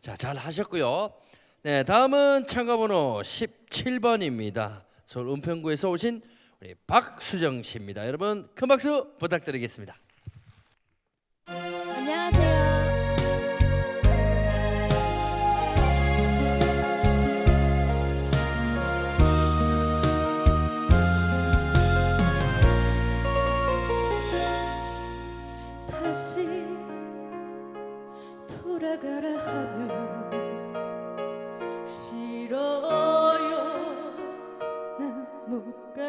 자, 잘 하셨고요. 네, 다음은 참가번호 17번입니다. 서울 은평구에서 오신 우리 박수정 씨입니다. 여러분 큰 박수 부탁드리겠습니다. 돌아가라 하면 싫어요. 난 못 가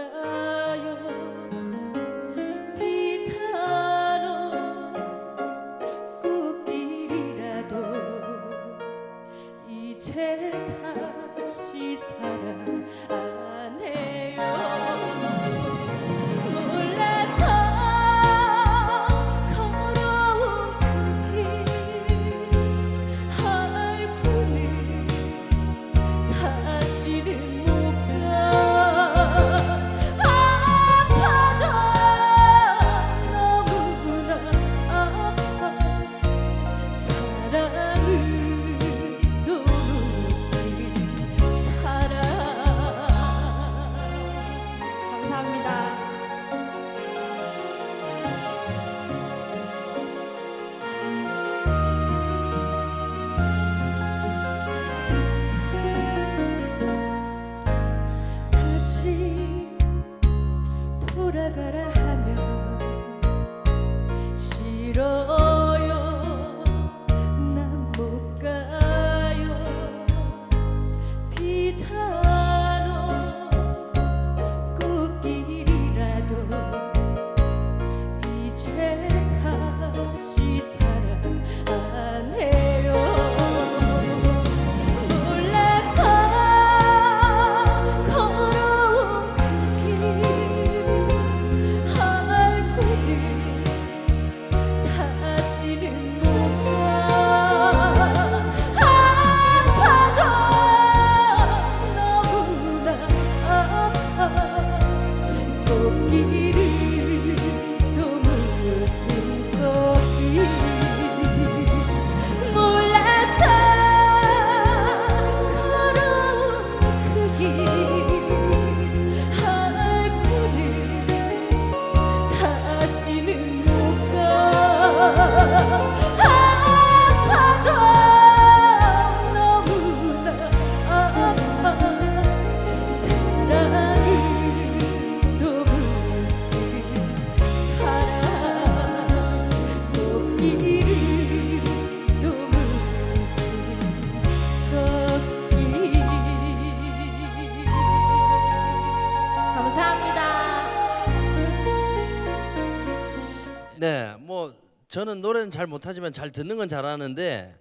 네, 뭐 저는 노래는 잘 못하지만 잘 듣는 건 잘하는데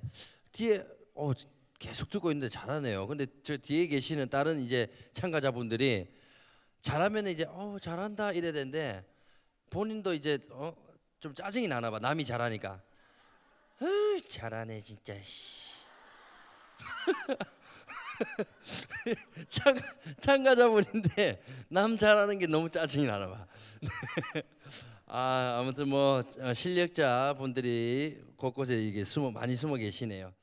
뒤에 어, 계속 듣고 있는데 잘하네요. 근데 저 뒤에 계시는 다른 이제 참가자분들이 잘하면 이제 어 잘한다 이래야 되는데 본인도 이제 어, 좀 짜증이 나나 봐. 남이 잘하니까. 어이, 잘하네 진짜. 씨. 참, 참가자분인데 남 잘하는 게 너무 짜증이 나나 봐. 아 아무튼 뭐 어, 실력자 분들이 곳곳에 이게 숨어 많이 숨어 계시네요.